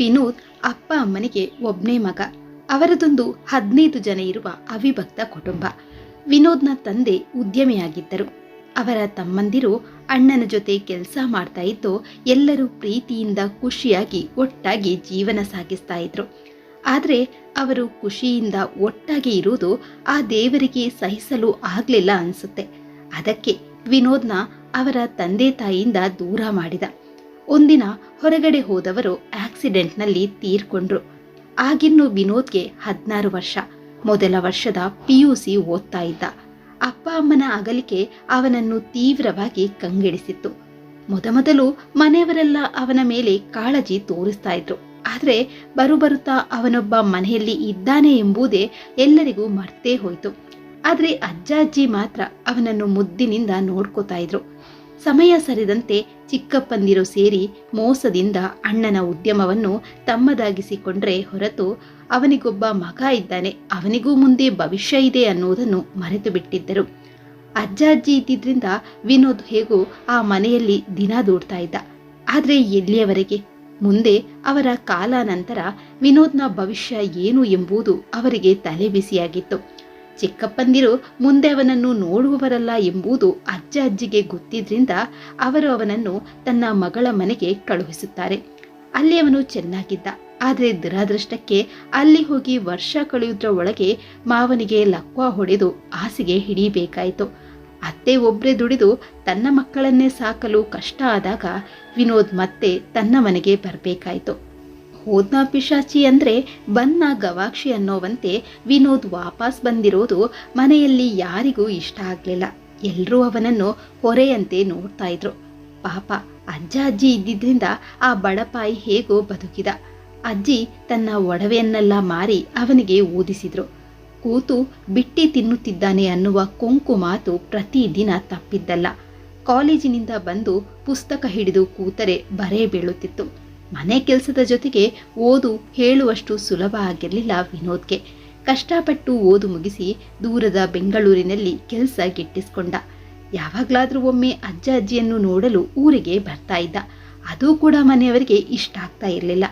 ವಿನೋದ್ ಅಪ್ಪ ಅಮ್ಮನಿಗೆ ಒಬ್ನೇ ಮಗ. ಅವರದೊಂದು ಹದಿನೈದು ಜನ ಇರುವ ಅವಿಭಕ್ತ ಕುಟುಂಬ. ವಿನೋದ್ನ ತಂದೆ ಉದ್ಯಮಿಯಾಗಿದ್ದರು. ಅವರ ತಮ್ಮಂದಿರು ಅಣ್ಣನ ಜೊತೆ ಕೆಲಸ ಮಾಡ್ತಾ ಇದ್ದು ಎಲ್ಲರೂ ಪ್ರೀತಿಯಿಂದ ಖುಷಿಯಾಗಿ ಒಟ್ಟಾಗಿ ಜೀವನ ಸಾಗಿಸ್ತಾ ಇದ್ರು. ಆದರೆ ಅವರು ಖುಷಿಯಿಂದ ಒಟ್ಟಾಗಿ ಇರುವುದು ಆ ದೇವರಿಗೆ ಸಹಿಸಲು ಆಗಲಿಲ್ಲ ಅನಿಸುತ್ತೆ. ಅದಕ್ಕೆ ವಿನೋದ್ನ ಅವರ ತಂದೆ ತಾಯಿಯಿಂದ ದೂರ ಮಾಡಿದ. ಒಂದಿನ ಹೊರಗಡೆ ಹೋದವರು ಆಕ್ಸಿಡೆಂಟ್ನಲ್ಲಿ ತೀರ್ಕೊಂಡ್ರು. ಆಗಿನ್ನು ವಿನೋದ್ಗೆ ಹದಿನಾರು ವರ್ಷ. ಮೊದಲ ವರ್ಷದ ಪಿಯುಸಿ ಓದ್ತಾ ಇದ್ದ. ಅಪ್ಪ ಅಮ್ಮನ ಅಗಲಿಕೆ ಅವನನ್ನು ತೀವ್ರವಾಗಿ ಕಂಗೆಡಿಸಿತ್ತು. ಮೊದಮೊದಲು ಮನೆಯವರೆಲ್ಲ ಅವನ ಮೇಲೆ ಕಾಳಜಿ ತೋರಿಸ್ತಾ ಇದ್ರು. ಆದರೆ ಬರುಬರುತ್ತಾ ಅವನೊಬ್ಬ ಮನೆಯಲ್ಲಿ ಇದ್ದಾನೆ ಎಂಬುದೇ ಎಲ್ಲರಿಗೂ ಮರ್ತೇ ಹೋಯಿತು. ಆದರೆ ಅಜ್ಜ ಅಜ್ಜಿ ಮಾತ್ರ ಅವನನ್ನು ಮುದ್ದಿನಿಂದ ನೋಡ್ಕೋತಾ ಇದ್ರು. ಸಮಯ ಸರಿದಂತೆ ಚಿಕ್ಕಪ್ಪಂದಿರು ಸೇರಿ ಮೋಸದಿಂದ ಅಣ್ಣನ ಉದ್ಯಮವನ್ನು ತಮ್ಮದಾಗಿಸಿಕೊಂಡ್ರೆ ಹೊರತು ಅವನಿಗೊಬ್ಬ ಮಗ ಇದ್ದಾನೆ, ಅವನಿಗೂ ಮುಂದೆ ಭವಿಷ್ಯ ಇದೆ ಅನ್ನುವುದನ್ನು ಮರೆತು ಬಿಟ್ಟಿದ್ದರು ಅಜ್ಜ ಅಜ್ಜಿ ಇದ್ದಿದ್ರಿಂದ ವಿನೋದ್ ಹೇಗೂ ಆ ಮನೆಯಲ್ಲಿ ದಿನ ದೂಡ್ತಾ ಇದ್ದ. ಆದರೆ ಎಲ್ಲಿಯವರೆಗೆ? ಮುಂದೆ ಅವರ ಕಾಲಾನಂತರ ವಿನೋದ್ನ ಭವಿಷ್ಯ ಏನು ಎಂಬುದು ಅವರಿಗೆ ತಲೆ ಬಿಸಿಯಾಗಿತ್ತು ಚಿಕ್ಕಪ್ಪಂದಿರು ಮುಂದೆ ಅವನನ್ನು ನೋಡುವವರಲ್ಲ ಎಂಬುದು ಅಜ್ಜ ಅಜ್ಜಿಗೆ ಗೊತ್ತಿದ್ರಿಂದ ಅವರು ಅವನನ್ನು ತನ್ನ ಮಗಳ ಮನೆಗೆ ಕಳುಹಿಸುತ್ತಾರೆ. ಅಲ್ಲಿ ಅವನು ಚೆನ್ನಾಗಿದ್ದ. ಆದರೆ ದುರಾದೃಷ್ಟಕ್ಕೆ ಅಲ್ಲಿ ಹೋಗಿ ವರ್ಷ ಕಳೆಯುವುದರ ಒಳಗೆ ಮಾವನಿಗೆ ಲಕ್ವ ಹೊಡೆದು ಹಾಸಿಗೆ ಹಿಡಿಬೇಕಾಯಿತು ಅತ್ತೆ ಒಬ್ಬರೇ ದುಡಿದು ತನ್ನ ಮಕ್ಕಳನ್ನೇ ಸಾಕಲು ಕಷ್ಟ ಆದಾಗ ವಿನೋದ್ ಮತ್ತೆ ತನ್ನ ಮನೆಗೆ ಬರಬೇಕಾಯಿತು. ಹೋದ್ನ ಪಿಶಾಚಿ ಅಂದ್ರೆ ಬನ್ನ ಗವಾಕ್ಷಿ ಅನ್ನೋವಂತೆ ವಿನೋದ್ ವಾಪಸ್ ಬಂದಿರೋದು ಮನೆಯಲ್ಲಿ ಯಾರಿಗೂ ಇಷ್ಟ ಆಗ್ಲಿಲ್ಲ. ಎಲ್ರೂ ಅವನನ್ನು ಹೊರೆಯಂತೆ ನೋಡ್ತಾ ಇದ್ರು. ಪಾಪ, ಅಜ್ಜ ಅಜ್ಜಿ ಇದ್ದಿದ್ದರಿಂದ ಆ ಬಡಪಾಯಿ ಹೇಗೋ ಬದುಕಿದ. ಅಜ್ಜಿ ತನ್ನ ಒಡವೆಯನ್ನೆಲ್ಲ ಮಾರಿ ಅವನಿಗೆ ಓದಿಸಿದ್ರು. ಕೂತು ಬಿಟ್ಟಿ ತಿನ್ನುತ್ತಿದ್ದಾನೆ ಅನ್ನುವ ಕೊಂಕು ಮಾತು ಪ್ರತಿದಿನ ತಪ್ಪಿದ್ದಲ್ಲ. ಕಾಲೇಜಿನಿಂದ ಬಂದು ಪುಸ್ತಕ ಹಿಡಿದು ಕೂತರೆ ಬರೇ ಬೀಳುತ್ತಿತ್ತು. ಮನೆ ಕೆಲಸದ ಜೊತೆಗೆ ಓದು ಹೇಳುವಷ್ಟು ಸುಲಭ ಆಗಿರಲಿಲ್ಲ ವಿನೋದ್ಗೆ. ಕಷ್ಟಪಟ್ಟು ಓದು ಮುಗಿಸಿ ದೂರದ ಬೆಂಗಳೂರಿನಲ್ಲಿ ಕೆಲಸ ಗಿಟ್ಟಿಸ್ಕೊಂಡ. ಯಾವಾಗಲಾದರೂ ಒಮ್ಮೆ ಅಜ್ಜ ಅಜ್ಜಿಯನ್ನು ನೋಡಲು ಊರಿಗೆ ಬರ್ತಾ ಇದ್ದ. ಅದು ಕೂಡ ಮನೆಯವರಿಗೆ ಇಷ್ಟ ಆಗ್ತಾ ಇರಲಿಲ್ಲ.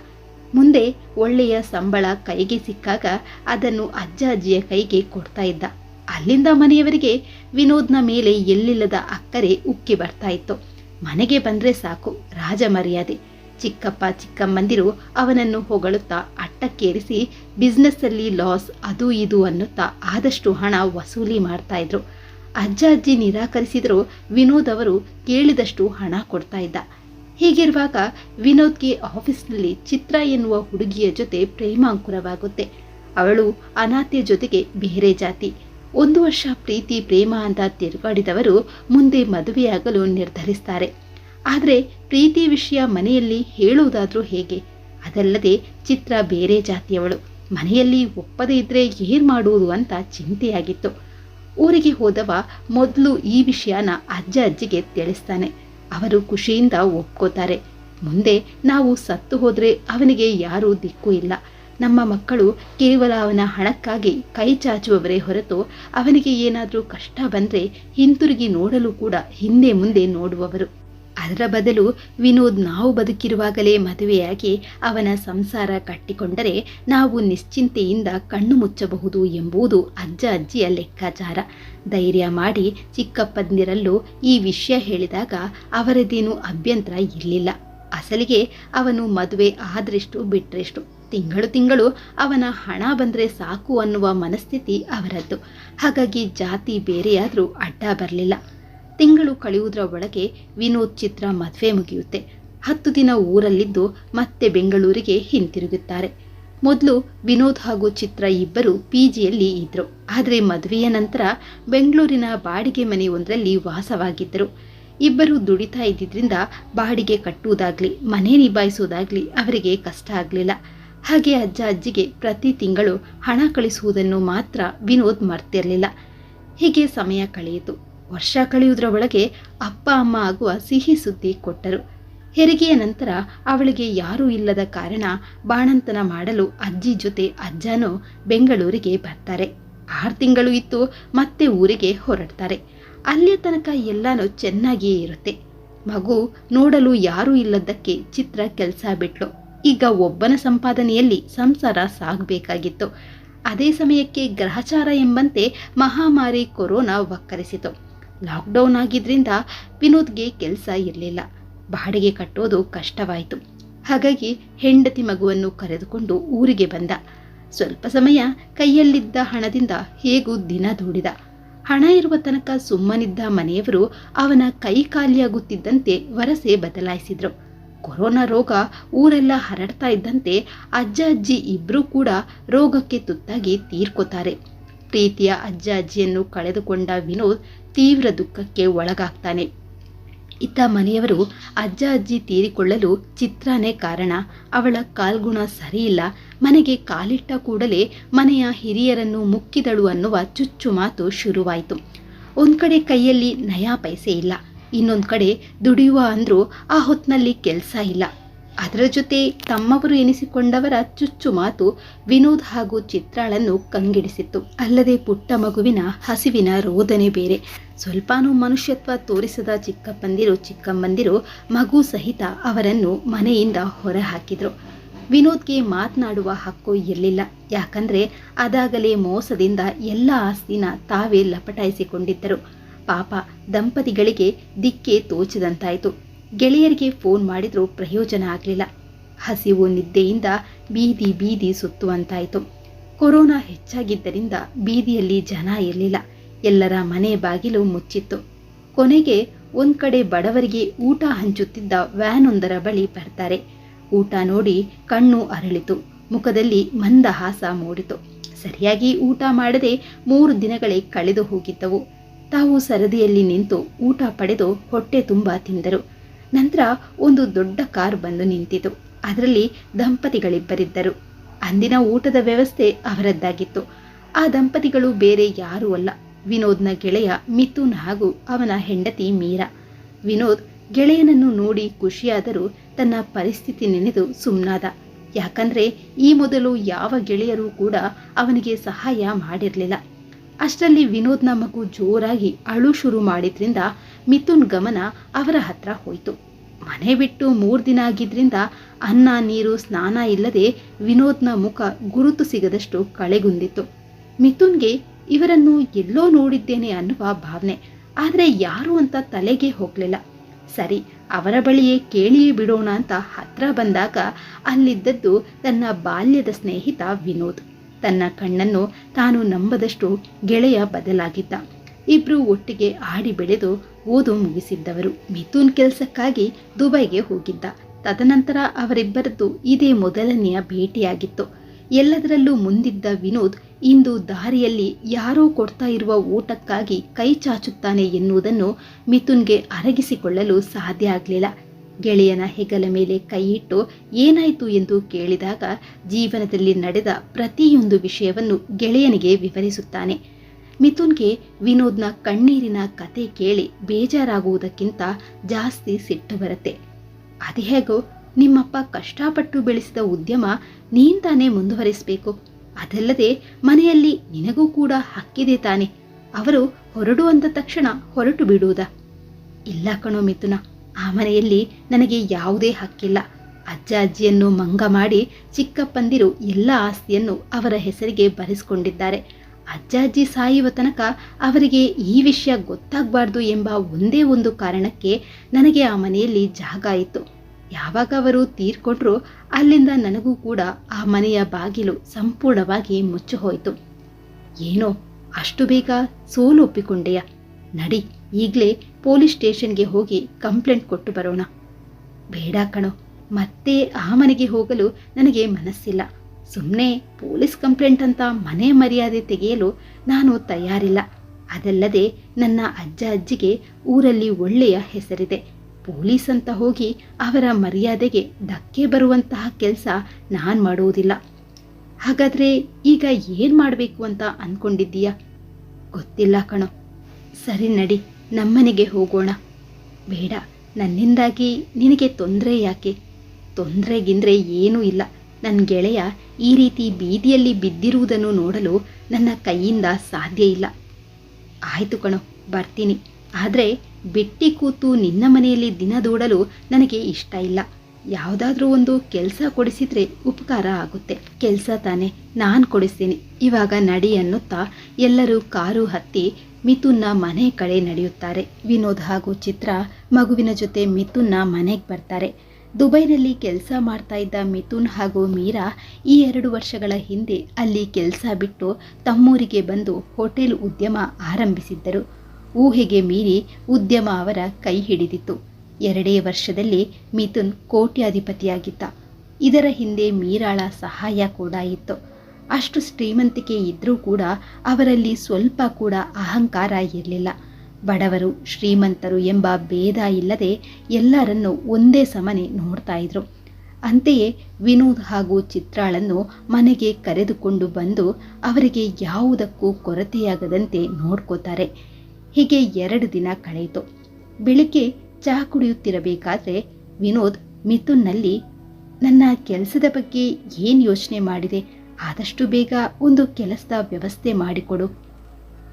ಮುಂದೆ ಒಳ್ಳೆಯ ಸಂಬಳ ಕೈಗೆ ಸಿಕ್ಕಾಗ ಅದನ್ನು ಅಜ್ಜ ಅಜ್ಜಿಯ ಕೈಗೆ ಕೊಡ್ತಾ ಇದ್ದ. ಅಲ್ಲಿಂದ ಮನೆಯವರಿಗೆ ವಿನೋದ್ನ ಮೇಲೆ ಎಲ್ಲಿಲ್ಲದ ಅಕ್ಕರೆ ಉಕ್ಕಿ ಬರ್ತಾ ಇತ್ತು. ಮನೆಗೆ ಬಂದರೆ ಸಾಕು ರಾಜ ಮರ್ಯಾದೆ ಚಿಕ್ಕಪ್ಪ ಚಿಕ್ಕಮ್ಮಂದಿರು ಅವನನ್ನು ಹೊಗಳುತ್ತಾ ಅಟ್ಟಕ್ಕೇರಿಸಿ, ಬಿಸ್ನೆಸ್ಸಲ್ಲಿ ಲಾಸ್, ಅದು ಇದು ಅನ್ನುತ್ತಾ ಆದಷ್ಟು ಹಣ ವಸೂಲಿ ಮಾಡ್ತಾ ಇದ್ರು. ಅಜ್ಜ ಅಜ್ಜಿ ನಿರಾಕರಿಸಿದರೂ. ವಿನೋದ್ ಅವರು ಕೇಳಿದಷ್ಟು ಹಣ ಕೊಡ್ತಾ ಇದ್ದ. ಹೀಗಿರುವಾಗ ವಿನೋದ್ಗೆ ಆಫೀಸ್ನಲ್ಲಿ ಚಿತ್ರ ಎನ್ನುವ ಹುಡುಗಿಯ ಜೊತೆ ಪ್ರೇಮಾಂಕುರವಾಗುತ್ತೆ. ಅವಳು ಅನಾಥೆ ಜೊತೆಗೆ ಬೇರೆ ಜಾತಿ. ಒಂದು ವರ್ಷ ಪ್ರೀತಿ, ಪ್ರೇಮ ಅಂತ ತಿರುಗಾಡಿದವರು ಮುಂದೆ ಮದುವೆಯಾಗಲು ನಿರ್ಧರಿಸ್ತಾರೆ. ಆದರೆ ಪ್ರೀತಿ ವಿಷಯ ಮನೆಯಲ್ಲಿ ಹೇಳುವುದಾದರೂ ಹೇಗೆ? ಅದಲ್ಲದೆ ಚಿತ್ರ ಬೇರೆ ಜಾತಿಯವಳು. ಮನೆಯಲ್ಲಿ ಒಪ್ಪದೇ ಇದ್ರೆ ಏನು ಮಾಡುವುದು ಅಂತ ಚಿಂತೆಯಾಗಿತ್ತು. ಊರಿಗೆ ಹೋದವ ಮೊದಲು ಈ ವಿಷಯನ ಅಜ್ಜ ಅಜ್ಜಿಗೆ ತಿಳಿಸ್ತಾನೆ. ಅವರು ಖುಷಿಯಿಂದ ಒಪ್ಕೋತಾರೆ. ಮುಂದೆ ನಾವು ಸತ್ತು ಹೋದರೆ ಅವನಿಗೆ ಯಾರೂ ದಿಕ್ಕು ಇಲ್ಲ. ನಮ್ಮ ಮಕ್ಕಳು ಕೇವಲ ಅವನ ಹಣಕ್ಕಾಗಿ ಕೈ ಚಾಚುವವರೇ ಹೊರತು ಅವನಿಗೆ ಏನಾದರೂ ಕಷ್ಟ ಬಂದ್ರೆ ಹಿಂತಿರುಗಿ ನೋಡಲು ಕೂಡ ಹಿಂದೆ ಮುಂದೆ ನೋಡುವವರು. ಅದರ ಬದಲು ವಿನೋದ್ ನಾವು ಬದುಕಿರುವಾಗಲೇ ಮದುವೆಯಾಗಿ ಅವನ ಸಂಸಾರ ಕಟ್ಟಿಕೊಂಡರೆ ನಾವು ನಿಶ್ಚಿಂತೆಯಿಂದ ಕಣ್ಣು ಮುಚ್ಚಬಹುದು ಎಂಬುದು ಅಜ್ಜ ಅಜ್ಜಿಯ ಲೆಕ್ಕಾಚಾರ. ಧೈರ್ಯ ಮಾಡಿ ಚಿಕ್ಕಪ್ಪಂದಿರಲ್ಲೂ ಈ ವಿಷಯ ಹೇಳಿದಾಗ ಅವರದೇನು ಅಭ್ಯಂತರ ಇರಲಿಲ್ಲ. ಅಸಲಿಗೆ ಅವನು ಮದುವೆ ಆದ್ರೆಷ್ಟು ಬಿಟ್ಟರೆಷ್ಟು ತಿಂಗಳು ತಿಂಗಳು ಅವನ ಹಣ ಬಂದರೆ ಸಾಕು ಅನ್ನುವ ಮನಸ್ಥಿತಿ ಅವರದ್ದು. ಹಾಗಾಗಿ ಜಾತಿ ಬೇರೆಯಾದರೂ ಅಡ್ಡ ಬರಲಿಲ್ಲ. ತಿಂಗಳು ಕಳೆಯುವುದರ ಒಳಗೆ ವಿನೋದ್ ಚಿತ್ರ ಮದುವೆ ಮುಗಿಯುತ್ತೆ. ಹತ್ತು ದಿನ ಊರಲ್ಲಿದ್ದು ಮತ್ತೆ ಬೆಂಗಳೂರಿಗೆ ಹಿಂತಿರುಗುತ್ತಾರೆ. ಮೊದಲು ವಿನೋದ್ ಹಾಗೂ ಚಿತ್ರ ಇಬ್ಬರು ಪಿ ಜಿಯಲ್ಲಿ ಇದ್ರು. ಆದರೆ ಮದುವೆಯ ನಂತರ ಬೆಂಗಳೂರಿನ ಬಾಡಿಗೆ ಮನೆಯೊಂದರಲ್ಲಿ ವಾಸವಾಗಿದ್ದರು. ಇಬ್ಬರು ದುಡಿತಾ ಇದ್ದಿದ್ದರಿಂದ ಬಾಡಿಗೆ ಕಟ್ಟುವುದಾಗ್ಲಿ, ಮನೆ ನಿಭಾಯಿಸುವುದಾಗ್ಲಿ ಅವರಿಗೆ ಕಷ್ಟ ಆಗಲಿಲ್ಲ. ಹಾಗೆ ಅಜ್ಜ ಅಜ್ಜಿಗೆ ಪ್ರತಿ ತಿಂಗಳು ಹಣ ಕಳಿಸುವುದನ್ನು ಮಾತ್ರ ವಿನೋದ್ ಮರ್ತಿರಲಿಲ್ಲ. ಹೀಗೆ ಸಮಯ ಕಳೆಯಿತು. ವರ್ಷ ಕಳೆಯುವುದರ ಒಳಗೆ ಅಪ್ಪ, ಅಮ್ಮ ಆಗುವ ಸಿಹಿ ಸುದ್ದಿ ಕೊಟ್ಟರು. ಹೆರಿಗೆಯ ನಂತರ ಅವಳಿಗೆ ಯಾರೂ ಇಲ್ಲದ ಕಾರಣ ಬಾಣಂತನ ಮಾಡಲು ಅಜ್ಜಿ ಜೊತೆ ಅಜ್ಜನೂ ಬೆಂಗಳೂರಿಗೆ ಬರ್ತಾರೆ. ಆರು ತಿಂಗಳು ಇತ್ತು ಮತ್ತೆ ಊರಿಗೆ ಹೊರಡ್ತಾರೆ. ಅಲ್ಲಿಯ ತನಕ ಎಲ್ಲನೂ ಚೆನ್ನಾಗಿಯೇ ಇರುತ್ತೆ. ಮಗು ನೋಡಲು ಯಾರೂ ಇಲ್ಲದಕ್ಕೆ ಚಿತ್ರ ಕೆಲಸ ಬಿಟ್ಲು. ಈಗ ಒಬ್ಬನ ಸಂಪಾದನೆಯಲ್ಲಿ ಸಂಸಾರ ಸಾಗಬೇಕಾಗಿತ್ತು. ಅದೇ ಸಮಯಕ್ಕೆ ಗ್ರಹಚಾರ ಎಂಬಂತೆ ಮಹಾಮಾರಿ ಕೊರೋನಾ ವಕ್ಕರಿಸಿತು. ಲಾಕ್ಡೌನ್ ಆಗಿದ್ರಿಂದ ವಿನೋದ್ಗೆ ಕೆಲಸ ಇರಲಿಲ್ಲ. ಬಾಡಿಗೆ ಕಟ್ಟೋದು ಕಷ್ಟವಾಯಿತು. ಹಾಗಾಗಿ ಹೆಂಡತಿ ಮಗುವನ್ನು ಕರೆದುಕೊಂಡು ಊರಿಗೆ ಬಂದ. ಸ್ವಲ್ಪ ಸಮಯ ಕೈಯಲ್ಲಿದ್ದ ಹಣದಿಂದ ಹೇಗೂ ದಿನ ದೂಡಿದ. ಹಣ ಇರುವ ತನಕ ಸುಮ್ಮನಿದ್ದ ಮನೆಯವರು ಅವನ ಕೈ ಖಾಲಿಯಾಗುತ್ತಿದ್ದಂತೆ ವರಸೆ ಬದಲಾಯಿಸಿದರು. ಕೊರೋನಾ ರೋಗ ಊರೆಲ್ಲ ಹರಡ್ತಾ ಇದ್ದಂತೆ ಅಜ್ಜ ಅಜ್ಜಿ ಇಬ್ಬರೂ ಕೂಡ ರೋಗಕ್ಕೆ ತುತ್ತಾಗಿ ತೀರ್ಕೋತಾರೆ. ಪ್ರೀತಿಯ ಅಜ್ಜ ಅಜ್ಜಿಯನ್ನು ಕಳೆದುಕೊಂಡ ವಿನೋದ್ ತೀವ್ರ ದುಃಖಕ್ಕೆ ಒಳಗಾಗ್ತಾನೆ. ಇತ್ತ ಮನೆಯವರು ಅಜ್ಜ ಅಜ್ಜಿ ತೀರಿಕೊಳ್ಳಲು ಚಿತ್ರನೇ ಕಾರಣ. ಅವಳ ಕಾಲ್ಗುಣ ಸರಿಯಿಲ್ಲ. ಮನೆಗೆ ಕಾಲಿಟ್ಟ ಕೂಡಲೇ ಮನೆಯ ಹಿರಿಯರನ್ನು ಮುಕ್ಕಿದಳು ಅನ್ನುವ ಚುಚ್ಚು ಮಾತು ಶುರುವಾಯಿತು. ಒಂದು ಕಡೆ ಕೈಯಲ್ಲಿ ನಯಾ ಪೈಸೆ ಇಲ್ಲ. ಇನ್ನೊಂದು ಕಡೆ ದುಡಿಯುವ ಅಂದರೂ ಆ ಹೊತ್ನಲ್ಲಿ ಕೆಲಸ ಇಲ್ಲ. ಅದರ ಜೊತೆ ತಮ್ಮವರು ಎನಿಸಿಕೊಂಡವರ ಚುಚ್ಚು ಮಾತು, ವಿನೋದ್ ಹಾಗೂ ಚಿತ್ರಾಳನ್ನು ಕಂಗೆಡಿಸಿತ್ತು. ಅಲ್ಲದೆ ಪುಟ್ಟ ಮಗುವಿನ ಹಸಿವಿನ ರೋದನೆ ಬೇರೆ. ಸ್ವಲ್ಪನೂ ಮನುಷ್ಯತ್ವ ತೋರಿಸದ ಚಿಕ್ಕಪ್ಪಂದಿರು, ಚಿಕ್ಕಮ್ಮಂದಿರು ಮಗು ಸಹಿತ ಅವರನ್ನು ಮನೆಯಿಂದ ಹೊರಹಾಕಿದ್ರು. ವಿನೋದ್ಗೆ ಮಾತನಾಡುವ ಹಕ್ಕು ಇರಲಿಲ್ಲ. ಯಾಕಂದ್ರೆ ಅದಾಗಲೇ ಮೋಸದಿಂದ ಎಲ್ಲ ಆಸ್ತಿನ ತಾವೇ ಲಪಟಾಯಿಸಿಕೊಂಡಿದ್ದರು. ಪಾಪ ದಂಪತಿಗಳಿಗೆ ದಿಕ್ಕೆ ತೋಚದಂತಾಯಿತು. ಗೆಳೆಯರಿಗೆ ಫೋನ್ ಮಾಡಿದರೂ ಪ್ರಯೋಜನ ಆಗಲಿಲ್ಲ. ಹಸಿವು ನಿದ್ದೆಯಿಂದ ಬೀದಿ ಬೀದಿ ಸುತ್ತುವಂತಾಯಿತು. ಕೊರೋನಾ ಹೆಚ್ಚಾಗಿದ್ದರಿಂದ ಬೀದಿಯಲ್ಲಿ ಜನ ಇರಲಿಲ್ಲ. ಎಲ್ಲರ ಮನೆ ಬಾಗಿಲು ಮುಚ್ಚಿತ್ತು. ಕೊನೆಗೆ ಒಂದ್ ಕಡೆ ಬಡವರಿಗೆ ಊಟ ಹಂಚುತ್ತಿದ್ದ ವ್ಯಾನೊಂದರ ಬಳಿ ಬರ್ತಾರೆ. ಊಟ ನೋಡಿ ಕಣ್ಣು ಅರಳಿತು. ಮುಖದಲ್ಲಿ ಮಂದಹಾಸ ಮೂಡಿತು. ಸರಿಯಾಗಿ ಊಟ ಮಾಡದೆ ಮೂರು ದಿನಗಳೇ ಕಳೆದು ಹೋಗಿದ್ದವು. ತಾವು ಸರದಿಯಲ್ಲಿ ನಿಂತು ಊಟ ಪಡೆದು ಹೊಟ್ಟೆ ತುಂಬ ತಿಂದರು. ನಂತರ ಒಂದು ದೊಡ್ಡ ಕಾರ್ ಬಂದು ನಿಂತಿತು. ಅದರಲ್ಲಿ ದಂಪತಿಗಳಿಬ್ಬರಿದ್ದರು. ಅಂದಿನ ಊಟದ ವ್ಯವಸ್ಥೆ ಅವರದ್ದಾಗಿತ್ತು. ಆ ದಂಪತಿಗಳು ಬೇರೆ ಯಾರೂ ಅಲ್ಲ. ವಿನೋದ್ನ ಗೆಳೆಯ ಮಿಥುನ್ ಹಾಗೂ ಅವನ ಹೆಂಡತಿ ಮೀರಾ. ವಿನೋದ್ ಗೆಳೆಯನನ್ನು ನೋಡಿ ಖುಷಿಯಾದರೂ ತನ್ನ ಪರಿಸ್ಥಿತಿ ನೆನೆದು ಸುಮ್ಮನಾದ ಯಾಕಂದ್ರೆ ಈ ಮೊದಲು ಯಾವ ಗೆಳೆಯರೂ ಕೂಡ ಅವನಿಗೆ ಸಹಾಯ ಮಾಡಿರಲಿಲ್ಲ. ಅಷ್ಟರಲ್ಲಿ ವಿನೋದ್ನ ಮಗು ಜೋರಾಗಿ ಅಳು ಶುರು ಮಾಡಿದ್ರಿಂದ ಮಿಥುನ್ ಗಮನ ಅವರ ಹತ್ರ ಹೋಯಿತು. ಮನೆ ಬಿಟ್ಟು ಮೂರು ದಿನ ಆಗಿದ್ರಿಂದ ಅನ್ನ, ನೀರು, ಸ್ನಾನ ಇಲ್ಲದೆ ವಿನೋದ್ನ ಮುಖ ಗುರುತು ಸಿಗದಷ್ಟು ಕಳೆಗುಂದಿತ್ತು. ಮಿಥುನ್ಗೆ ಇವರನ್ನು ಎಲ್ಲೋ ನೋಡಿದ್ದೇನೆ ಅನ್ನುವ ಭಾವನೆ, ಆದರೆ ಯಾರು ಅಂತ ತಲೆಗೆ ಹೋಗಲಿಲ್ಲ. ಸರಿ, ಅವರ ಬಳಿಯೇ ಕೇಳಿಯೇ ಬಿಡೋಣ ಅಂತ ಹತ್ರ ಬಂದಾಗ ಅಲ್ಲಿದ್ದದ್ದು ತನ್ನ ಬಾಲ್ಯದ ಸ್ನೇಹಿತ ವಿನೋದ್. ತನ್ನ ಕಣ್ಣನ್ನು ತಾನು ನಂಬದಷ್ಟು ಗೆಳೆಯ ಬದಲಾಗಿದ್ದ. ಇಬ್ರು ಒಟ್ಟಿಗೆ ಆಡಿ ಬೆಳೆದು ಓದು ಮುಗಿಸಿದ್ದವರು. ಮಿಥುನ್ ಕೆಲಸಕ್ಕಾಗಿ ದುಬೈಗೆ ಹೋಗಿದ್ದ. ತದನಂತರ ಅವರಿಬ್ಬರದ್ದು ಇದೇ ಮೊದಲನೆಯ ಭೇಟಿಯಾಗಿತ್ತು. ಎಲ್ಲದರಲ್ಲೂ ಮುಂದಿದ್ದ ವಿನೋದ್ ಇಂದು ದಾರಿಯಲ್ಲಿ ಯಾರೋ ಕೊಡ್ತಾ ಇರುವ ಊಟಕ್ಕಾಗಿ ಕೈ ಚಾಚುತ್ತಾನೆ ಎನ್ನುವುದನ್ನು ಮಿಥುನ್ಗೆ ಅರಗಿಸಿಕೊಳ್ಳಲು ಸಾಧ್ಯ ಆಗಲಿಲ್ಲ. ಗೆಳೆಯನ ಹೆಗಲ ಮೇಲೆ ಕೈಯಿಟ್ಟು, ಏನಾಯಿತು ಎಂದು ಕೇಳಿದಾಗ ಜೀವನದಲ್ಲಿ ನಡೆದ ಪ್ರತಿಯೊಂದು ವಿಷಯವನ್ನು ಗೆಳೆಯನಿಗೆ ವಿವರಿಸುತ್ತಾನೆ. ಮಿಥುನ್ಗೆ ವಿನೋದ್ನ ಕಣ್ಣೀರಿನ ಕತೆ ಕೇಳಿ ಬೇಜಾರಾಗುವುದಕ್ಕಿಂತ ಜಾಸ್ತಿ ಸಿಟ್ಟು ಬರುತ್ತೆ. ಅದು ಹೇಗೋ, ನಿಮ್ಮಪ್ಪ ಕಷ್ಟಪಟ್ಟು ಬೆಳೆಸಿದ ಉದ್ಯಮ ನೀನ್ ತಾನೇ ಮುಂದುವರಿಸಬೇಕು. ಅದಲ್ಲದೆ ಮನೆಯಲ್ಲಿ ನಿನಗೂ ಕೂಡ ಹಕ್ಕಿದೆ ತಾನೆ. ಅವರು ಹೊರಡು ಅಂದ ತಕ್ಷಣ ಹೊರಟು ಬಿಡುವುದ? ಇಲ್ಲ ಕಣೋ ಮಿಥುನ. ಆ ಮನೆಯಲ್ಲಿ ನನಗೆ ಯಾವುದೇ ಹಕ್ಕಿಲ್ಲ. ಅಜ್ಜ ಅಜ್ಜಿಯನ್ನು ಮಂಗ ಮಾಡಿ ಚಿಕ್ಕಪ್ಪಂದಿರು ಎಲ್ಲ ಆಸ್ತಿಯನ್ನು ಅವರ ಹೆಸರಿಗೆ ಬರೆಸಿಕೊಂಡಿದ್ದಾರೆ ಅಜ್ಜ ಅಜ್ಜಿ ಸಾಯುವ ತನಕ ಅವರಿಗೆ ಈ ವಿಷಯ ಗೊತ್ತಾಗಬಾರ್ದು ಎಂಬ ಒಂದೇ ಒಂದು ಕಾರಣಕ್ಕೆ ನನಗೆ ಆ ಮನೆಯಲ್ಲಿ ಜಾಗ ಇತ್ತು. ಯಾವಾಗ ಅವರು ತೀರ್ಕೊಂಡ್ರು ಅಲ್ಲಿಂದ ನನಗೂ ಕೂಡ ಆ ಮನೆಯ ಬಾಗಿಲು ಸಂಪೂರ್ಣವಾಗಿ ಮುಚ್ಚುಹೋಯಿತು. ಏನೋ, ಅಷ್ಟು ಬೇಗ ಸೋಲು ಒಪ್ಪಿಕೊಂಡೆಯಾ ನಡಿ, ಈಗಲೇ ಪೊಲೀಸ್ ಸ್ಟೇಷನ್ಗೆ ಹೋಗಿ ಕಂಪ್ಲೇಂಟ್ ಕೊಟ್ಟು ಬರೋಣ. ಬೇಡ ಕಣೋ, ಮತ್ತೆ ಆ ಮನೆಗೆ ಹೋಗಲು ನನಗೆ ಮನಸ್ಸಿಲ್ಲ. ಸುಮ್ಮನೆ ಪೊಲೀಸ್ ಕಂಪ್ಲೇಂಟ್ ಅಂತ ಮನೆ ಮರ್ಯಾದೆ ತೆಗೆಯಲು ನಾನು ತಯಾರಿಲ್ಲ. ಅದಲ್ಲದೆ ನನ್ನ ಅಜ್ಜ ಅಜ್ಜಿಗೆ ಊರಲ್ಲಿ ಒಳ್ಳೆಯ ಹೆಸರಿದೆ. ಪೊಲೀಸ್ ಅಂತ ಹೋಗಿ ಅವರ ಮರ್ಯಾದೆಗೆ ಧಕ್ಕೆ ಬರುವಂತಹ ಕೆಲಸ ನಾನು ಮಾಡುವುದಿಲ್ಲ ಹಾಗಾದ್ರೆ ಈಗ ಏನು ಮಾಡಬೇಕು ಅಂತ ಅಂದ್ಕೊಂಡಿದ್ದೀಯಾ ಗೊತ್ತಿಲ್ಲ ಕಣೋ. ಸರಿ ನಡಿ. ನಮ್ಮನೆಗೆ ಹೋಗೋಣ. ಬೇಡ, ನನ್ನಿಂದಾಗಿ ನಿನಗೆ ತೊಂದರೆ ಯಾಕೆ? ತೊಂದರೆಗಿಂದ್ರೆ ಏನೂ ಇಲ್ಲ. ನನ್ನ ಗೆಳೆಯ ಈ ರೀತಿ ಬೀದಿಯಲ್ಲಿ ಬಿದ್ದಿರುವುದನ್ನು ನೋಡಲು ನನ್ನ ಕೈಯಿಂದ ಸಾಧ್ಯ ಇಲ್ಲ. ಆಯಿತು ಕಣೋ, ಬರ್ತೀನಿ. ಆದರೆ ಬಿಟ್ಟಿ ಕೂತು ನಿನ್ನ ಮನೆಯಲ್ಲಿ ದಿನ ದೂಡಲು ನನಗೆ ಇಷ್ಟ ಇಲ್ಲ. ಯಾವುದಾದ್ರೂ ಒಂದು ಕೆಲಸ ಕೊಡಿಸಿದ್ರೆ ಉಪಕಾರ ಆಗುತ್ತೆ. ಕೆಲಸ ತಾನೇ, ನಾನು ಕೊಡಿಸ್ತೀನಿ. ಇವಾಗ ನಡಿ ಅನ್ನುತ್ತಾ ಎಲ್ಲರೂ ಕಾರು ಹತ್ತಿ ಮಿಥುನ್ನ ಮನೆ ಕಡೆ ನಡೆಯುತ್ತಾರೆ. ವಿನೋದ್ ಹಾಗೂ ಚಿತ್ರ ಮಗುವಿನ ಜೊತೆ ಮಿಥುನ್ನ ಮನೆಗೆ ಬರ್ತಾರೆ. ದುಬೈನಲ್ಲಿ ಕೆಲಸ ಮಾಡ್ತಾ ಇದ್ದ ಮಿಥುನ್ ಹಾಗೂ ಮೀರಾ ಈ ಎರಡು ವರ್ಷಗಳ ಹಿಂದೆ ಅಲ್ಲಿ ಕೆಲಸ ಬಿಟ್ಟು ತಮ್ಮೂರಿಗೆ ಬಂದು ಹೋಟೆಲ್ ಉದ್ಯಮ ಆರಂಭಿಸಿದ್ದರು. ಊಹೆಗೆ ಮೀರಿ ಉದ್ಯಮ ಅವರ ಕೈ ಹಿಡಿದಿತ್ತು. ಎರಡೇ ವರ್ಷದಲ್ಲಿ ಮಿಥುನ್ ಕೋಟ್ಯಾಧಿಪತಿಯಾಗಿದ್ದ. ಇದರ ಹಿಂದೆ ಮೀರಾಳ ಸಹಾಯ ಕೂಡ ಇತ್ತು. ಅಷ್ಟು ಶ್ರೀಮಂತಿಕೆ ಇದ್ದರೂ ಕೂಡ ಅವರಲ್ಲಿ ಸ್ವಲ್ಪ ಕೂಡ ಅಹಂಕಾರ ಇರಲಿಲ್ಲ. ಬಡವರು, ಶ್ರೀಮಂತರು ಎಂಬ ಭೇದ ಇಲ್ಲದೆ ಎಲ್ಲರನ್ನೂ ಒಂದೇ ಸಮನೆ ನೋಡ್ತಾ ಇದ್ರು. ಅಂತೆಯೇ ವಿನೋದ್ ಹಾಗೂ ಚಿತ್ರಾಳನ್ನು ಮನೆಗೆ ಕರೆದುಕೊಂಡು ಬಂದು ಅವರಿಗೆ ಯಾವುದಕ್ಕೂ ಕೊರತೆಯಾಗದಂತೆ ನೋಡ್ಕೋತಾರೆ. ಹೀಗೆ ಎರಡು ದಿನ ಕಳೆಯಿತು. ಬೆಳಿಗ್ಗೆ ಚಹಾ ಕುಡಿಯುತ್ತಿರಬೇಕಾದ್ರೆ ವಿನೋದ್ ಮಿಥುನ್ನಲ್ಲಿ, ನನ್ನ ಕೆಲಸದ ಬಗ್ಗೆ ಏನು ಯೋಚನೆ ಮಾಡಿದೆ? ಆದಷ್ಟು ಬೇಗ ಒಂದು ಕೆಲಸದ ವ್ಯವಸ್ಥೆ ಮಾಡಿಕೊಡು.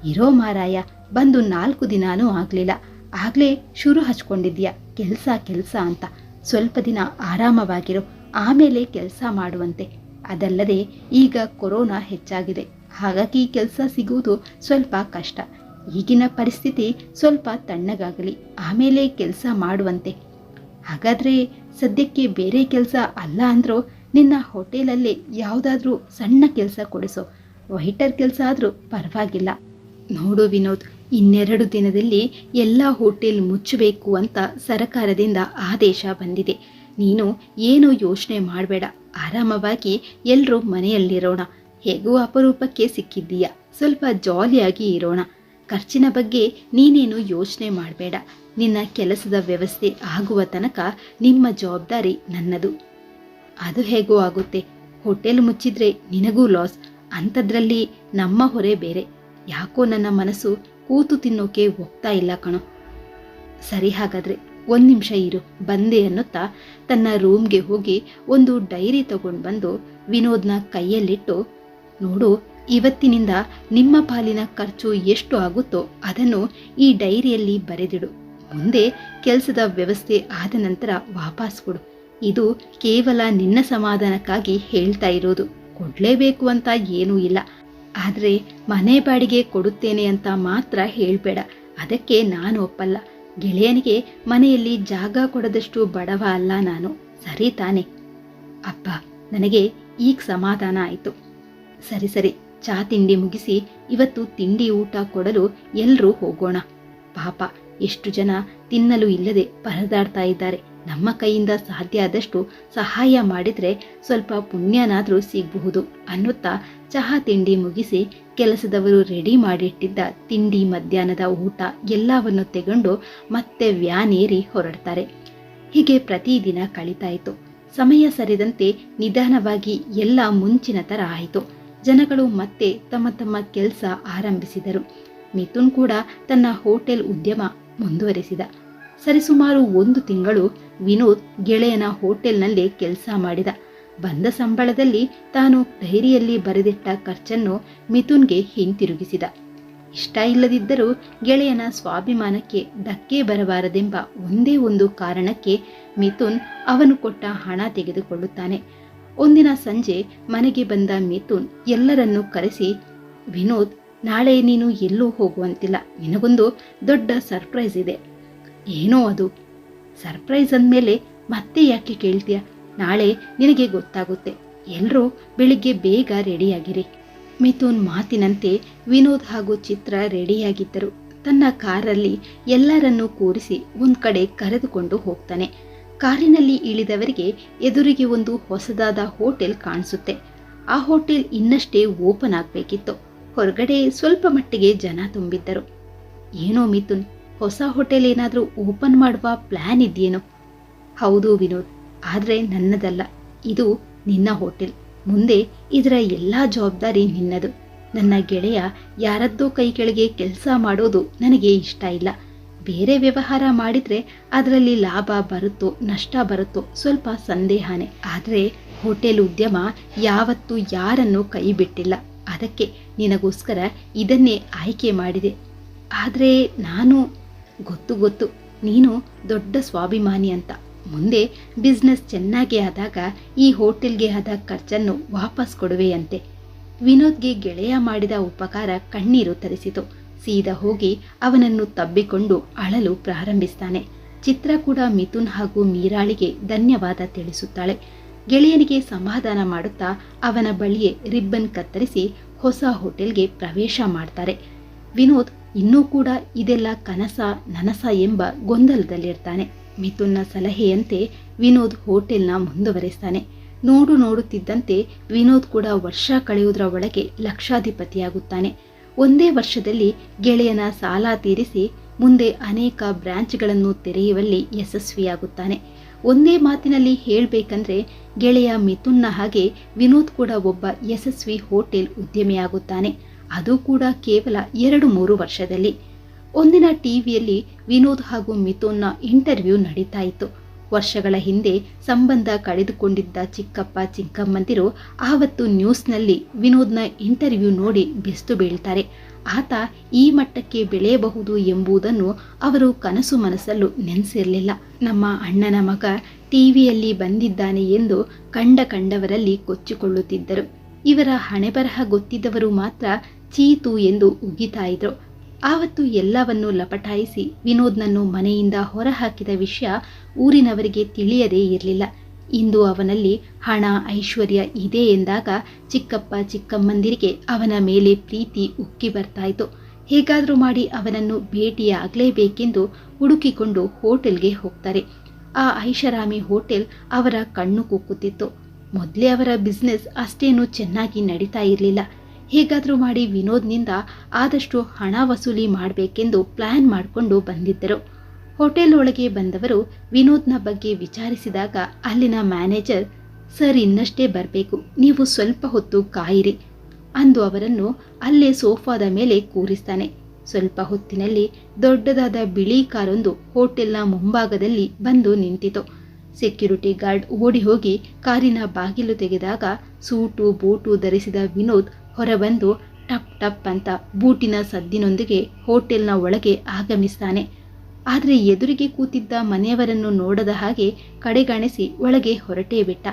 ಇರೋ ಮಾರಾಯ, ಬಂದು ನಾಲ್ಕು ದಿನಾನೂ ಆಗಲಿಲ್ಲ. ಆಗಲೇ ಶುರು ಹಚ್ಕೊಂಡಿದ್ಯಾ ಕೆಲಸ ಕೆಲಸ ಅಂತ. ಸ್ವಲ್ಪ ದಿನ ಆರಾಮವಾಗಿರು. ಆಮೇಲೆ ಕೆಲಸ ಮಾಡುವಂತೆ. ಅದಲ್ಲದೆ ಈಗ ಕೊರೋನಾ ಹೆಚ್ಚಾಗಿದೆ. ಹಾಗಾಗಿ ಕೆಲಸ ಸಿಗುವುದು ಸ್ವಲ್ಪ ಕಷ್ಟ. ಈಗಿನ ಪರಿಸ್ಥಿತಿ ಸ್ವಲ್ಪ ತಣ್ಣಗಾಗಲಿ, ಆಮೇಲೆ ಕೆಲಸ ಮಾಡುವಂತೆ. ಹಾಗಾದರೆ ಸದ್ಯಕ್ಕೆ ಬೇರೆ ಕೆಲಸ ಅಲ್ಲ ಅಂದರೂ ನಿನ್ನ ಹೋಟೆಲಲ್ಲಿ ಯಾವುದಾದ್ರೂ ಸಣ್ಣ ಕೆಲಸ ಕೊಡಿಸೋ. ವೈಟರ್ ಕೆಲಸ ಆದರೂ ಪರವಾಗಿಲ್ಲ. ನೋಡು ವಿನೋದ್, ಇನ್ನೆರಡು ದಿನದಲ್ಲಿ ಎಲ್ಲ ಹೋಟೆಲ್ ಮುಚ್ಚಬೇಕು ಅಂತ ಸರಕಾರದಿಂದ ಆದೇಶ ಬಂದಿದೆ. ನೀನು ಏನು ಯೋಚನೆ ಮಾಡಬೇಡ. ಆರಾಮವಾಗಿ ಎಲ್ಲರೂ ಮನೆಯಲ್ಲಿರೋಣ. ಹೇಗೂ ಅಪರೂಪಕ್ಕೆ ಸಿಕ್ಕಿದ್ದೀಯ. ಸ್ವಲ್ಪ ಜಾಲಿಯಾಗಿ ಇರೋಣ. ಖರ್ಚಿನ ಬಗ್ಗೆ ನೀನೇನು ಯೋಚನೆ ಮಾಡಬೇಡ. ನಿನ್ನ ಕೆಲಸದ ವ್ಯವಸ್ಥೆ ಆಗುವ ತನಕ ನಿಮ್ಮ ಜವಾಬ್ದಾರಿ ನನ್ನದು. ಅದು ಹೇಗೋ ಆಗುತ್ತೆ. ಹೋಟೆಲ್ ಮುಚ್ಚಿದ್ರೆ ನಿನಗೂ ಲಾಸ್. ಅಂಥದ್ರಲ್ಲಿ ನಮ್ಮ ಹೊರೆ ಬೇರೆ. ಯಾಕೋ ನನ್ನ ಮನಸ್ಸು ಕೂತು ತಿನ್ನೋಕೆ ಹೋಗ್ತಾ ಇಲ್ಲ ಕಣೋ. ಸರಿ ಹಾಗಾದ್ರೆ ಒಂದು ನಿಮಿಷ ಇರು. ಬಂದೆ ಅನ್ನುತ್ತಾ ತನ್ನ ರೂಮ್ಗೆ ಹೋಗಿ ಒಂದು ಡೈರಿ ತಗೊಂಡು ಬಂದು ವಿನೋದ್ನ ಕೈಯಲ್ಲಿಟ್ಟು, ನೋಡು ಇವತ್ತಿನಿಂದ ನಿಮ್ಮ ಪಾಲಿನ ಖರ್ಚು ಎಷ್ಟು ಆಗುತ್ತೋ ಅದನ್ನು ಈ ಡೈರಿಯಲ್ಲಿ ಬರೆದಿಡು. ಮುಂದೆ ಕೆಲಸದ ವ್ಯವಸ್ಥೆ ಆದ ನಂತರ ವಾಪಸ್ ಕೊಡು. ಇದು ಕೇವಲ ನಿನ್ನ ಸಮಾಧಾನಕ್ಕಾಗಿ ಹೇಳ್ತಾ ಇರೋದು. ಕೊಡಲೇಬೇಕು ಅಂತ ಏನೂ ಇಲ್ಲ. ಆದರೆ ಮನೆ ಬಾಡಿಗೆ ಕೊಡುತ್ತೇನೆ ಅಂತ ಮಾತ್ರ ಹೇಳಬೇಡ. ಅದಕ್ಕೆ ನಾನು ಒಪ್ಪಲ್ಲ. ಗೆಳೆಯನಿಗೆ ಮನೆಯಲ್ಲಿ ಜಾಗ ಕೊಡದಷ್ಟು ಬಡವ ಅಲ್ಲ ನಾನು. ಸರಿ ತಾನೆ. ಅಪ್ಪ, ನನಗೆ ಈಗ ಸಮಾಧಾನ ಆಯಿತು. ಸರಿ ಸರಿ. ಚಾ ತಿಂಡಿ ಮುಗಿಸಿ ಇವತ್ತು ತಿಂಡಿ ಊಟ ಕೊಡಲು ಎಲ್ಲರೂ ಹೋಗೋಣ. ಪಾಪ, ಎಷ್ಟು ಜನ ತಿನ್ನಲು ಇಲ್ಲದೆ ಪರದಾಡ್ತಾ ಇದ್ದಾರೆ. ನಮ್ಮ ಕೈಯಿಂದ ಸಾಧ್ಯ ಆದಷ್ಟು ಸಹಾಯ ಮಾಡಿದರೆ ಸ್ವಲ್ಪ ಪುಣ್ಯನಾದರೂ ಸಿಗಬಹುದು ಅನ್ನುತ್ತಾ ಚಹಾ ತಿಂಡಿ ಮುಗಿಸಿ ಕೆಲಸದವರು ರೆಡಿ ಮಾಡಿಟ್ಟಿದ್ದ ತಿಂಡಿ ಮಧ್ಯಾಹ್ನದ ಊಟ ಎಲ್ಲವನ್ನು ತೆಗೊಂಡು ಮತ್ತೆ ವ್ಯಾನ್ ಏರಿ ಹೊರಡ್ತಾರೆ. ಹೀಗೆ ಪ್ರತಿದಿನ ಕಳೀತಾಯಿತು ಸಮಯ ಸರಿದಂತೆ ನಿಧಾನವಾಗಿ ಎಲ್ಲ ಮುಂಚಿನ ಥರ ಆಯಿತು. ಜನಗಳು ಮತ್ತೆ ತಮ್ಮ ತಮ್ಮ ಕೆಲಸ ಆರಂಭಿಸಿದರು. ಮಿಥುನ್ ಕೂಡ ತನ್ನ ಹೋಟೆಲ್ ಉದ್ಯಮ ಮುಂದುವರೆಸಿದ. ಸರಿಸುಮಾರು ಒಂದು ತಿಂಗಳು ವಿನೋದ್ ಗೆಳೆಯನ ಹೋಟೆಲ್ನಲ್ಲೇ ಕೆಲಸ ಮಾಡಿದ. ಬಂದ ಸಂಬಳದಲ್ಲಿ ತಾನು ಡೈರಿಯಲ್ಲಿ ಬರೆದಿಟ್ಟ ಖರ್ಚನ್ನು ಮಿಥುನ್ಗೆ ಹಿಂತಿರುಗಿಸಿದ. ಇಷ್ಟ ಇಲ್ಲದಿದ್ದರೂ ಗೆಳೆಯನ ಸ್ವಾಭಿಮಾನಕ್ಕೆ ಧಕ್ಕೆ ಬರಬಾರದೆಂಬ ಒಂದೇ ಒಂದು ಕಾರಣಕ್ಕೆ ಮಿಥುನ್ ಅವನು ಕೊಟ್ಟ ಹಣ ತೆಗೆದುಕೊಳ್ಳುತ್ತಾನೆ. ಒಂದಿನ ಸಂಜೆ ಮನೆಗೆ ಬಂದ ಮಿಥುನ್ ಎಲ್ಲರನ್ನೂ ಕರೆಸಿ, ವಿನೋದ್, ನಾಳೆ ನೀನು ಎಲ್ಲೂ ಹೋಗುವಂತಿಲ್ಲ. ನಿನಗೊಂದು ದೊಡ್ಡ ಸರ್ಪ್ರೈಸ್ ಇದೆ. ಏನೋ ಅದು? ಸರ್ಪ್ರೈಸ್ ಅಂದಮೇಲೆ ಮತ್ತೆ ಯಾಕೆ ಕೇಳ್ತೀಯ? ನಾಳೆ ನಿನಗೆ ಗೊತ್ತಾಗುತ್ತೆ. ಎಲ್ಲರೂ ಬೆಳಿಗ್ಗೆ ಬೇಗ ರೆಡಿಯಾಗಿರಿ. ಮಿಥುನ್ ಮಾತಿನಂತೆ ವಿನೋದ್ ಹಾಗೂ ಚಿತ್ರ ರೆಡಿಯಾಗಿದ್ದರು. ತನ್ನ ಕಾರಲ್ಲಿ ಎಲ್ಲರನ್ನೂ ಕೂರಿಸಿ ಒಂದು ಕಡೆ ಕರೆದುಕೊಂಡು ಹೋಗ್ತಾನೆ. ಕಾರಿನಲ್ಲಿ ಇಳಿದವರಿಗೆ ಎದುರಿಗೆ ಒಂದು ಹೊಸದಾದ ಹೋಟೆಲ್ ಕಾಣಿಸುತ್ತೆ. ಆ ಹೋಟೆಲ್ ಇನ್ನಷ್ಟೇ ಓಪನ್ ಆಗಬೇಕಿತ್ತು. ಹೊರಗಡೆ ಸ್ವಲ್ಪ ಮಟ್ಟಿಗೆ ಜನ ತುಂಬಿದ್ದರು. ಏನೋ ಮಿಥುನ್, ಹೊಸ ಹೋಟೆಲ್ ಏನಾದರೂ ಓಪನ್ ಮಾಡುವ ಪ್ಲ್ಯಾನ್ ಇದೆಯೇನೋ? ಹೌದು ವಿನೋದ್, ಆದರೆ ನನ್ನದಲ್ಲ. ಇದು ನಿನ್ನ ಹೋಟೆಲ್. ಮುಂದೆ ಇದರ ಎಲ್ಲ ಜವಾಬ್ದಾರಿ ನಿನ್ನದು. ನನ್ನ ಗೆಳೆಯ ಯಾರದ್ದೋ ಕೈ ಕೆಳಗೆ ಕೆಲಸ ಮಾಡೋದು ನನಗೆ ಇಷ್ಟ ಇಲ್ಲ. ಬೇರೆ ವ್ಯವಹಾರ ಮಾಡಿದರೆ ಅದರಲ್ಲಿ ಲಾಭ ಬರುತ್ತೋ, ನಷ್ಟ ಬರುತ್ತೋ ಸ್ವಲ್ಪ ಸಂದೇಹನೇ. ಆದರೆ ಹೋಟೆಲ್ ಉದ್ಯಮ ಯಾವತ್ತೂ ಯಾರನ್ನು ಕೈ ಬಿಟ್ಟಿಲ್ಲ. ಅದಕ್ಕೆ ನಿನಗೋಸ್ಕರ ಇದನ್ನೇ ಆಯ್ಕೆ ಮಾಡಿದೆ. ಆದರೆ ನಾನು ಗೊತ್ತು ಗೊತ್ತು, ನೀನು ದೊಡ್ಡ ಸ್ವಾಭಿಮಾನಿ ಅಂತ. ಮುಂದೆ ಬಿಸ್ನೆಸ್ ಚೆನ್ನಾಗಿ ಆದಾಗ ಈ ಹೋಟೆಲ್ಗೆ ಆದ ಖರ್ಚನ್ನು ವಾಪಸ್ ಕೊಡುವೆಯಂತೆ. ವಿನೋದ್ಗೆ ಗೆಳೆಯ ಮಾಡಿದ ಉಪಕಾರ ಕಣ್ಣೀರು ತರಿಸಿತು. ಸೀದಾ ಹೋಗಿ ಅವನನ್ನು ತಬ್ಬಿಕೊಂಡು ಅಳಲು ಪ್ರಾರಂಭಿಸ್ತಾನೆ. ಚಿತ್ರ ಕೂಡ ಮಿಥುನ್ ಹಾಗೂ ಮೀರಾಳಿಗೆ ಧನ್ಯವಾದ ತಿಳಿಸುತ್ತಾಳೆ. ಗೆಳೆಯನಿಗೆ ಸಮಾಧಾನ ಮಾಡುತ್ತಾ ಅವನ ಬಳಿಯೇ ರಿಬ್ಬನ್ ಕತ್ತರಿಸಿ ಹೊಸ ಹೋಟೆಲ್ಗೆ ಪ್ರವೇಶ ಮಾಡ್ತಾರೆ. ವಿನೋದ್ ಇನ್ನೂ ಕೂಡ ಇದೆಲ್ಲ ಕನಸ ನನಸ ಎಂಬ ಗೊಂದಲದಲ್ಲಿರ್ತಾನೆ. ಮಿಥುನ್ನ ಸಲಹೆಯಂತೆ ವಿನೋದ್ ಹೋಟೆಲ್ನ ಮುಂದುವರೆಸ್ತಾನೆ. ನೋಡು ನೋಡುತ್ತಿದ್ದಂತೆ ವಿನೋದ್ ಕೂಡ ವರ್ಷ ಕಳೆಯುವುದರ ಒಳಗೆ ಲಕ್ಷಾಧಿಪತಿಯಾಗುತ್ತಾನೆ. ಒಂದೇ ವರ್ಷದಲ್ಲಿ ಗೆಳೆಯನ ಸಾಲ ತೀರಿಸಿ ಮುಂದೆ ಅನೇಕ ಬ್ರಾಂಚ್ಗಳನ್ನು ತೆರೆಯುವಲ್ಲಿ ಯಶಸ್ವಿಯಾಗುತ್ತಾನೆ. ಒಂದೇ ಮಾತಿನಲ್ಲಿ ಹೇಳಬೇಕಂದ್ರೆ ಗೆಳೆಯ ಮಿಥುನ್ನ ಹಾಗೆ ವಿನೋದ್ ಕೂಡ ಒಬ್ಬ ಯಶಸ್ವಿ ಹೋಟೆಲ್ ಉದ್ಯಮಿಯಾಗುತ್ತಾನೆ. ಅದು ಕೂಡ ಕೇವಲ ಎರಡು ಮೂರು ವರ್ಷದಲ್ಲಿ. ಒಂದಿನ ಟಿವಿಯಲ್ಲಿ ವಿನೋದ್ ಹಾಗೂ ಮಿಥುನ್ನ ಇಂಟರ್ವ್ಯೂ ನಡೀತಾ ಇತ್ತು. ವರ್ಷಗಳ ಹಿಂದೆ ಸಂಬಂಧ ಕಳೆದುಕೊಂಡಿದ್ದ ಚಿಕ್ಕಪ್ಪ ಚಿಕ್ಕಮ್ಮಂದಿರು ಆವತ್ತು ನ್ಯೂಸ್ನಲ್ಲಿ ವಿನೋದ್ನ ಇಂಟರ್ವ್ಯೂ ನೋಡಿ ಬೆಸ್ತು ಬೀಳ್ತಾರೆ. ಆತ ಈ ಮಟ್ಟಕ್ಕೆ ಬೆಳೆಯಬಹುದು ಎಂಬುದನ್ನು ಅವರು ಕನಸು ಮನಸ್ಸಲ್ಲೂ ನೆನೆಸಿರಲಿಲ್ಲ. ನಮ್ಮ ಅಣ್ಣನ ಮಗ ಟಿವಿಯಲ್ಲಿ ಬಂದಿದ್ದಾನೆ ಎಂದು ಕಂಡ ಕಂಡವರಲ್ಲಿ ಕೊಚ್ಚಿಕೊಳ್ಳುತ್ತಿದ್ದರು. ಇವರ ಹಣೆಬರಹ ಗೊತ್ತಿದ್ದವರು ಮಾತ್ರ ಚೀತು ಎಂದು ಉಗಿತಾ ಇದ್ರು ಆವತ್ತು ಎಲ್ಲವನ್ನೂ ಲಪಟಾಯಿಸಿ ವಿನೋದ್ನನ್ನು ಮನೆಯಿಂದ ಹೊರಹಾಕಿದ ವಿಷಯ ಊರಿನವರಿಗೆ ತಿಳಿಯದೇ ಇರಲಿಲ್ಲ. ಇಂದು ಅವನಲ್ಲಿ ಹಣ, ಐಶ್ವರ್ಯ ಇದೆ ಎಂದಾಗ ಚಿಕ್ಕಪ್ಪ ಚಿಕ್ಕಮ್ಮಂದಿರಿಗೆ ಅವನ ಮೇಲೆ ಪ್ರೀತಿ ಉಕ್ಕಿ ಬರ್ತಾಯಿತು. ಹೇಗಾದರೂ ಮಾಡಿ ಅವನನ್ನು ಭೇಟಿಯಾಗಲೇಬೇಕೆಂದು ಹುಡುಕಿಕೊಂಡು ಹೋಟೆಲ್ಗೆ ಹೋಗ್ತಾರೆ. ಆ ಐಷಾರಾಮಿ ಹೋಟೆಲ್ ಅವರ ಕಣ್ಣು ಕುಕ್ಕುತ್ತಿತ್ತು ಮೊದಲೇ ಅವರ ಬಿಸ್ನೆಸ್ ಅಷ್ಟೇನೂ ಚೆನ್ನಾಗಿ ನಡೀತಾ ಇರಲಿಲ್ಲ. ಹೇಗಾದರೂ ಮಾಡಿ ವಿನೋದ್ನಿಂದ ಆದಷ್ಟು ಹಣ ವಸೂಲಿ ಮಾಡಬೇಕೆಂದು ಪ್ಲ್ಯಾನ್ ಮಾಡಿಕೊಂಡು ಬಂದಿದ್ದರು. ಹೋಟೆಲ್ ಒಳಗೆ ಬಂದವರು ವಿನೋದ್ನ ಬಗ್ಗೆ ವಿಚಾರಿಸಿದಾಗ ಅಲ್ಲಿನ ಮ್ಯಾನೇಜರ್, ಸರ್, ಇನ್ನಷ್ಟೇ ಬರಬೇಕು, ನೀವು ಸ್ವಲ್ಪ ಹೊತ್ತು ಕಾಯಿರಿ, ಅಂದು ಅವರನ್ನು ಅಲ್ಲೇ ಸೋಫಾದ ಮೇಲೆ ಕೂರಿಸ್ತಾನೆ. ಸ್ವಲ್ಪ ಹೊತ್ತಿನಲ್ಲಿ ದೊಡ್ಡದಾದ ಬಿಳಿ ಕಾರೊಂದು ಹೋಟೆಲ್ನ ಮುಂಭಾಗದಲ್ಲಿ ಬಂದು ನಿಂತಿತು. ಸೆಕ್ಯೂರಿಟಿ ಗಾರ್ಡ್ ಓಡಿ ಹೋಗಿ ಕಾರಿನ ಬಾಗಿಲು ತೆಗೆದಾಗ ಸೂಟು, ಬೂಟು ಧರಿಸಿದ ವಿನೋದ್ ಹೊರಬಂದು ಟಪ್ ಟಪ್ ಅಂತ ಬೂಟಿನ ಸದ್ದಿನೊಂದಿಗೆ ಹೋಟೆಲ್ನ ಒಳಗೆ ಆಗಮಿಸ್ತಾನೆ. ಆದರೆ ಎದುರಿಗೆ ಕೂತಿದ್ದ ಮನೆಯವರನ್ನು ನೋಡದ ಹಾಗೆ ಕಡೆಗಾಣಿಸಿ ಒಳಗೆ ಹೊರಟೇ ಬಿಟ್ಟ.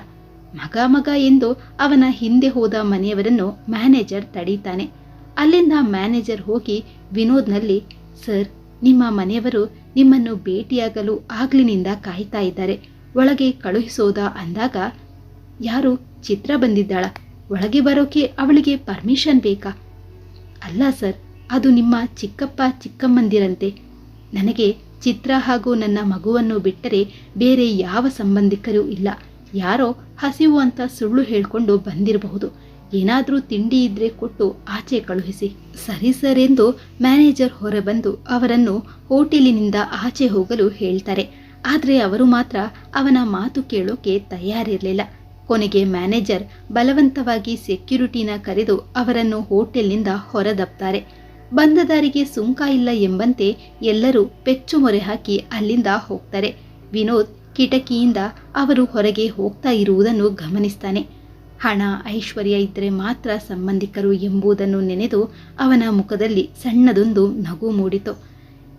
ಮಗ ಮಗ ಎಂದು ಅವನ ಹಿಂದೆ ಹೋದ ಮನೆಯವರನ್ನು ಮ್ಯಾನೇಜರ್ ತಡೀತಾನೆ. ಅಲ್ಲಿಂದ ಮ್ಯಾನೇಜರ್ ಹೋಗಿ ವಿನೋದ್ನಲ್ಲಿ, ಸರ್, ನಿಮ್ಮ ಮನೆಯವರು ನಿಮ್ಮನ್ನು ಭೇಟಿಯಾಗಲು ಆಗ್ಲಿನಿಂದ ಕಾಯ್ತಾ ಇದ್ದಾರೆ. ಒಳಗೆ ಕಳುಹಿಸೋದಾ ಅಂದಾಗ, ಯಾರು ಚಿತ್ರ ಬಂದಿದ್ದಾಳ? ಒಳಗೆ ಬರೋಕೆ ಅವಳಿಗೆ ಪರ್ಮಿಷನ್ ಬೇಕಾ? ಅಲ್ಲ ಸರ್, ಅದು ನಿಮ್ಮ ಚಿಕ್ಕಪ್ಪ ಚಿಕ್ಕಮ್ಮಂದಿರಂತೆ. ನನಗೆ ಚಿತ್ರ ಹಾಗೂ ನನ್ನ ಮಗುವನ್ನು ಬಿಟ್ಟರೆ ಬೇರೆ ಯಾವ ಸಂಬಂಧಿಕರೂ ಇಲ್ಲ. ಯಾರೋ ಹಸಿವು ಅಂತ ಸುಳ್ಳು ಹೇಳ್ಕೊಂಡು ಬಂದಿರಬಹುದು. ಏನಾದರೂ ತಿಂಡಿ ಇದ್ರೆ ಕೊಟ್ಟು ಆಚೆ ಕಳುಹಿಸಿ. ಸರಿ ಸರ್ ಎಂದು ಮ್ಯಾನೇಜರ್ ಹೊರಬಂದು ಅವರನ್ನು ಹೋಟೆಲಿನಿಂದ ಆಚೆ ಹೋಗಲು ಹೇಳ್ತಾರೆ. ಆದರೆ ಅವರು ಮಾತ್ರ ಅವನ ಮಾತು ಕೇಳೋಕೆ ತಯಾರಿರಲಿಲ್ಲ. ಕೊನೆಗೆ ಮ್ಯಾನೇಜರ್ ಬಲವಂತವಾಗಿ ಸೆಕ್ಯುರಿಟಿನ ಕರೆದು ಅವರನ್ನು ಹೋಟೆಲ್ನಿಂದ ಹೊರದಬ್ತಾರೆ ಬಂದ ದಾರಿಗೆ ಸುಂಕ ಇಲ್ಲ ಎಂಬಂತೆ ಎಲ್ಲರೂ ಪೆಚ್ಚು ಮೊರೆ ಹಾಕಿ ಅಲ್ಲಿಂದ ಹೋಗ್ತಾರೆ. ವಿನೋದ್ ಕಿಟಕಿಯಿಂದ ಅವರು ಹೊರಗೆ ಹೋಗ್ತಾ ಇರುವುದನ್ನು ಗಮನಿಸ್ತಾನೆ. ಹಣ, ಐಶ್ವರ್ಯ ಇದ್ದರೆ ಮಾತ್ರ ಸಂಬಂಧಿಕರು ಎಂಬುದನ್ನು ನೆನೆದು ಅವನ ಮುಖದಲ್ಲಿ ಸಣ್ಣದೊಂದು ನಗು ಮೂಡಿತು.